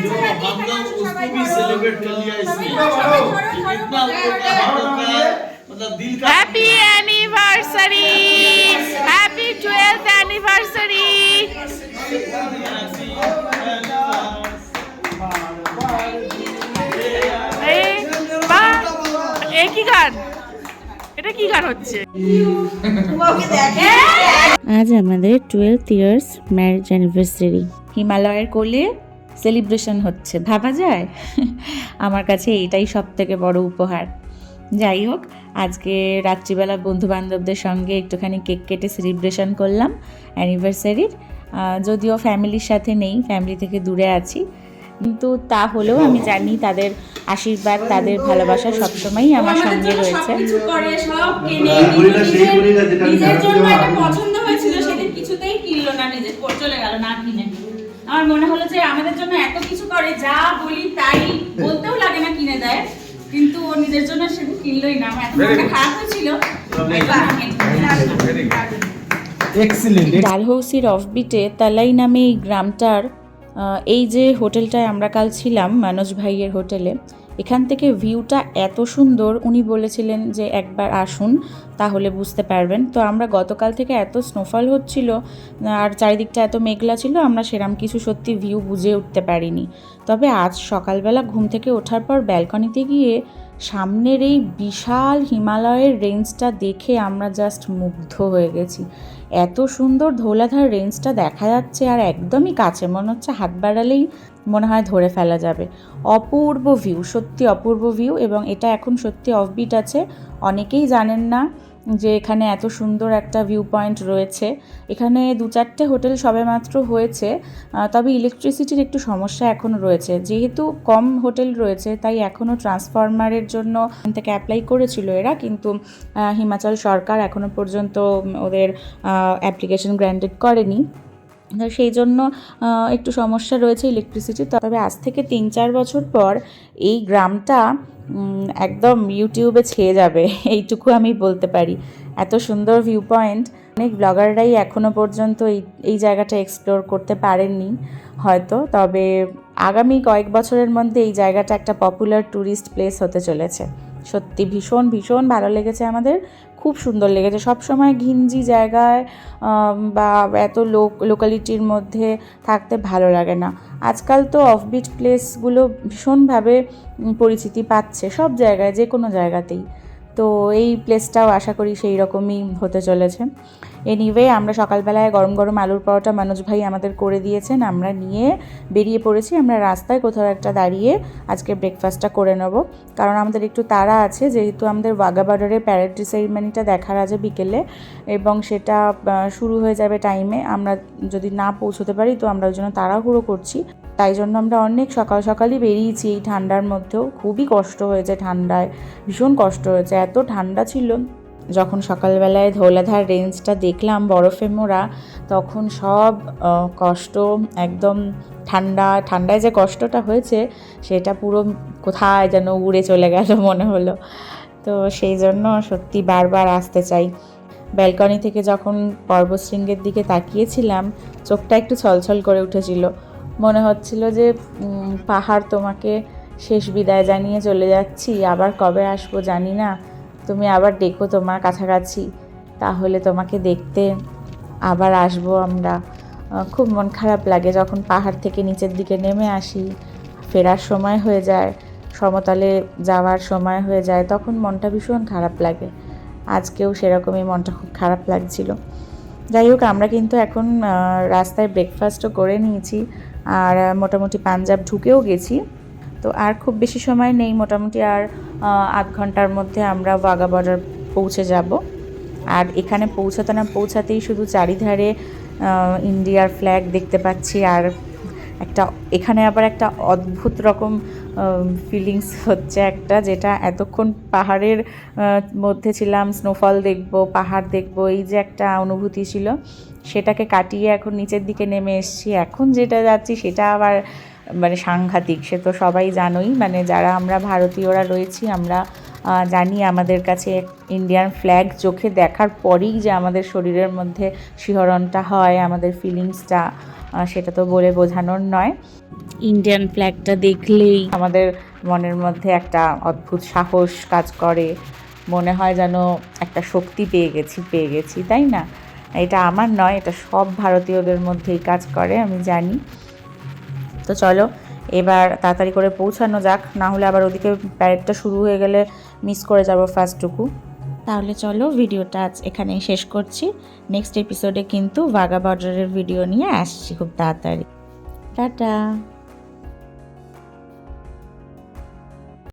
जो हम लोग उसको भी सेलिब्रेट कर लिया इसलिए कि इतना ऊपर का हम लोग का मतलब दिल का happy anniversary happy twelfth anniversary এ কি গান এটা কি গান হচ্ছে আজ আমাদের টুয়েলভ ইয়ার্স ম্যারেজ অ্যানিভার্সারি হিমালয়ের কোলে সেলিব্রেশন হচ্ছে ভাবা যায়? আমার কাছে এটাই সব থেকে বড় উপহার। যাই হোক আজকে রাত্রিবেলা বন্ধু বান্ধবদের সঙ্গে একটুখানি কেক কেটে সেলিব্রেশন করলাম অ্যানিভার্সারির। যদিও ফ্যামিলির সাথে নেই ফ্যামিলি থেকে দূরে আছি। কিন্তু তা হলেও আমি জানি তাদের আশীর্বাদ তাদের ভালোবাসা সবসময়ই আমার সঙ্গে রয়েছে। হ্যাঁ, নিজের- জন্য পছন্দ হয়েছিল সেদিন কিছুতেই কিনলো না নিজে চলে গেল না কিনে। আমার মনে হলো যে আমাদের জন্য এত কিছু করে যা বলি তাই বলতেও লাগে না কিনে দেয়। কিন্তু ও নিজের জন্য সেদিন কিনলোই না। আমার এত খারাপ হয়েছিল। ডালহৌসির অফবিটে তালাই নামে এই গ্রামটার এই যে হোটেলটায় আমরা কাল ছিলাম মানোজ ভাইয়ের হোটেলে এখান থেকে ভিউটা এত সুন্দর। উনি বলেছিলেন যে একবার আসুন। তাহলে বুঝতে পারবেন। তো আমরা গতকাল থেকে এত স্নোফল হচ্ছিল, আর চারিদিকটা এত মেঘলা ছিল, আমরা সেরাম কিছু সত্যি ভিউ বুঝে উঠতে পারিনি। তবে আজ সকালবেলা ঘুম থেকে ওঠার পর ব্যালকনিতে গিয়ে সামনের এই বিশাল হিমালয়ের রেঞ্জটা দেখে আমরা জাস্ট মুগ্ধ হয়ে গেছি। এত সুন্দর ধোলাধার রেঞ্জটা দেখা যাচ্ছে আর একদমই কাছে, মনে হচ্ছে হাত বাড়ালেই মনে হয় ধরে ফেলা যাবে। অপূর্ব ভিউ সত্যি অপূর্ব ভিউ এবং এটা এখন সত্যি অফবিট আছে। অনেকেই জানেন না যে এখানে এত সুন্দর একটা ভিউ পয়েন্ট রয়েছে। এখানে দু চারটে হোটেল সবেমাত্র হয়েছে তবে ইলেকট্রিসিটির একটু সমস্যা এখনও রয়েছে। যেহেতু কম হোটেল রয়েছে, তাই এখনও ট্রান্সফরমারের জন্য এখান থেকে অ্যাপ্লাই করেছিল এরা, কিন্তু হিমাচল সরকার এখনও পর্যন্ত ওদের অ্যাপ্লিকেশন গ্র্যান্টেড করেনি। সেই জন্য একটু সমস্যা রয়েছে ইলেকট্রিসিটি তবে আজ থেকে তিন চার বছর পর এই গ্রামটা একদম ইউটিউবে ছেয়ে যাবে, এইটুকু আমি বলতে পারি। এত সুন্দর ভিউ পয়েন্ট অনেক ব্লগাররাই এখনও পর্যন্ত এই এই জায়গাটা এক্সপ্লোর করতে পারেননি, হয়তো। তবে আগামী কয়েক বছরের মধ্যে এই জায়গাটা একটা পপুলার ট্যুরিস্ট প্লেস হতে চলেছে। সত্যি ভীষণ ভীষণ ভালো লেগেছে আমাদের। খুব সুন্দর লেগেছে। সবসময় ঘিঞ্জি জায়গায় বা এত লোক লোকালিটির মধ্যে থাকতে ভালো লাগে না। আজকাল তো অফবিট প্লেসগুলো ভীষণভাবে পরিচিতি পাচ্ছে সব জায়গায় যে কোনো জায়গাতেই। তো এই প্লেসটাও আশা করি সেই রকমই হতে চলেছে। এনিওয়ে আমরা সকালবেলায় গরম গরম আলুর পরোটা মানুষ ভাই আমাদের করে দিয়েছেন। আমরা নিয়ে বেরিয়ে পড়েছি। আমরা রাস্তায় কোথাও একটা দাঁড়িয়ে আজকে ব্রেকফাস্টটা করে নেব। কারণ আমাদের একটু তাড়া আছে, যেহেতু আমাদের ওয়াগা বর্ডারের প্যারেডি সেরিমনিটা দেখার আছে বিকেলে এবং সেটা শুরু হয়ে যাবে টাইমে আমরা যদি না পৌঁছতে পারি, তো আমরা ওই জন্য তাড়াহুড়ো করছি। তাই জন্য আমরা অনেক সকাল সকালই বেরিয়েছি এই ঠান্ডার মধ্যেও। খুবই কষ্ট হয়েছে ঠান্ডায়। ভীষণ কষ্ট হয়েছে। এত ঠান্ডা ছিল। যখন সকালবেলায় ধৌলাধার রেঞ্জটা দেখলাম বরফে মোড়া, তখন সব কষ্ট একদম ঠান্ডা, ঠান্ডায় যে কষ্টটা হয়েছে, সেটা পুরো কোথায় যেন উড়ে চলে গেল মনে হলো। তো সেই জন্য সত্যি বারবার আসতে চাই। ব্যালকনি থেকে যখন পর্বতশৃঙ্গের দিকে তাকিয়েছিলাম, চোখটা একটু ছলছল করে উঠেছিল। মনে হচ্ছিল যে পাহাড় তোমাকে শেষ বিদায় জানিয়ে চলে যাচ্ছি, আবার কবে আসব জানি না। তুমি আবার ডেকো তোমার কাছাকাছি। তাহলে তোমাকে দেখতে আবার আসব আমরা। খুব মন খারাপ লাগে যখন পাহাড় থেকে নিচের দিকে নেমে আসি। ফেরার সময় হয়ে যায়, সমতলে যাওয়ার সময় হয়ে যায়, তখন মনটা ভীষণ খারাপ লাগে। আজকেও সেরকমই মনটা খুব খারাপ লাগছিল। যাই হোক, আমরা কিন্তু এখন রাস্তায় ব্রেকফাস্টও করে নিয়েছি। আর মোটামুটি পাঞ্জাব ঢুকেও গেছি। তো আর খুব বেশি সময় নেই, মোটামুটি আর আধ ঘণ্টার মধ্যে আমরা ওয়াগা বর্ডার পৌঁছে যাব। আর এখানে পৌঁছাতে না পৌঁছাতেই শুধু চারিধারে ইন্ডিয়ার ফ্ল্যাগ দেখতে পাচ্ছি আর একটা, এখানে আবার একটা অদ্ভুত রকম ফিলিংস হচ্ছে একটা, যেটা এতক্ষণ পাহাড়ের মধ্যে ছিলাম স্নোফল দেখব, পাহাড় দেখব, এই যে একটা অনুভূতি ছিল, সেটাকে কাটিয়ে এখন নিচের দিকে নেমে এসেছি। এখন যেটা যাচ্ছি সেটা আবার মানে সাংঘাতিক সে তো সবাই জানোই। মানে যারা আমরা ভারতীয়রা রয়েছি আমরা জানি আমাদের কাছে ইন্ডিয়ান ফ্ল্যাগ চোখে দেখার পরেই যে আমাদের শরীরের মধ্যে শিহরণটা হয় আমাদের ফিলিংসটা সেটা তো বলে বোঝানোর নয়। ইন্ডিয়ান ফ্ল্যাগটা দেখলেই আমাদের মনের মধ্যে একটা অদ্ভুত সাহস কাজ করে মনে হয় যেন একটা শক্তি পেয়ে গেছি পেয়ে গেছি তাই না? এটা আমার নয় এটা সব ভারতীয়দের মধ্যেই কাজ করে আমি জানি। তো চলো, এবার তাড়াতাড়ি করে পৌঁছানো যাক, না হলে আবার ওদিকে প্যারেডটা শুরু হয়ে গেলে মিস করে যাব ফার্স্টটুকু। তাহলে চলো, ভিডিওটা আজ এখানেই শেষ করছি। নেক্সট এপিসোডে কিন্তু বাঘা বর্ডারের ভিডিও নিয়ে আসছি খুব তাড়াতাড়ি। টাটা!